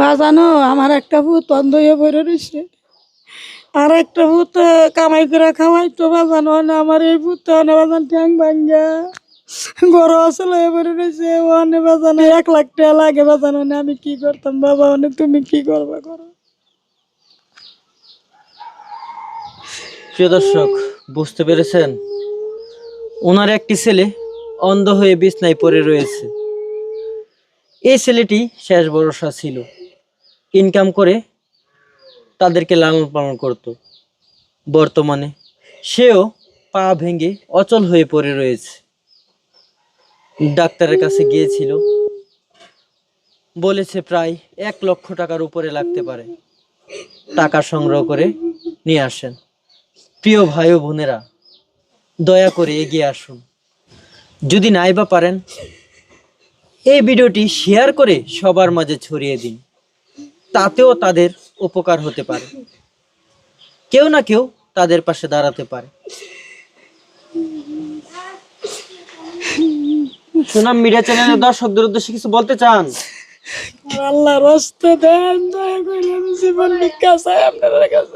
বাজানো আমার একটা ভূত অন্ধ হয়ে পড়ে রয়েছে। আর একটা ভূত কামাই করে খাওয়াই তো বাজানো না, আমার এই ভূত অনেক বাজান ঠ্যাং ভাঙ্গা। বড় আসলে পড়ে রয়েছে অনেক বাজানো এক লাখ টাকা লাগে বাজানো না, আমি কি করতাম বাবা অনেক তুমি কি করবা করো? প্রিয় দর্শক, বুঝতে পেরেছেন? ওনার একটি ছেলে অন্ধ হয়ে বিছনায় পড়ে রয়েছে। এই ছেলেটি শেষ ভরসা ছিল। ইনকাম করে তাদেরকে লালন পালন করত। বর্তমানে সেও পা ভেঙে অচল হয়ে পড়ে রয়েছে। ডাক্তারের কাছে গিয়েছিল। বলেছে প্রায় এক লক্ষ টাকার উপরে লাগতে পারে। টাকা সংগ্রহ করে নিয়ে আসেন। প্রিয় ভাই ও বোনেরা, দয়া করে এগিয়ে আসুন। যদি নাই বা পারেন, এই ভিডিওটি শেয়ার করে সবার মাঝে ছড়িয়ে দিন। তাতেও তাদের উপকার হতে পারে। কেউ না কেউ তাদের পাশে দাঁড়াতে পারে। সুনাম মিডিয়া চ্যানেলের দর্শকদের উদ্দেশ্যে কিছু বলতে চান? আল্লাহ রস্তে দেন, দয়া করে আমি জীবন ভিক্ষা চাই আপনাদের কাছে।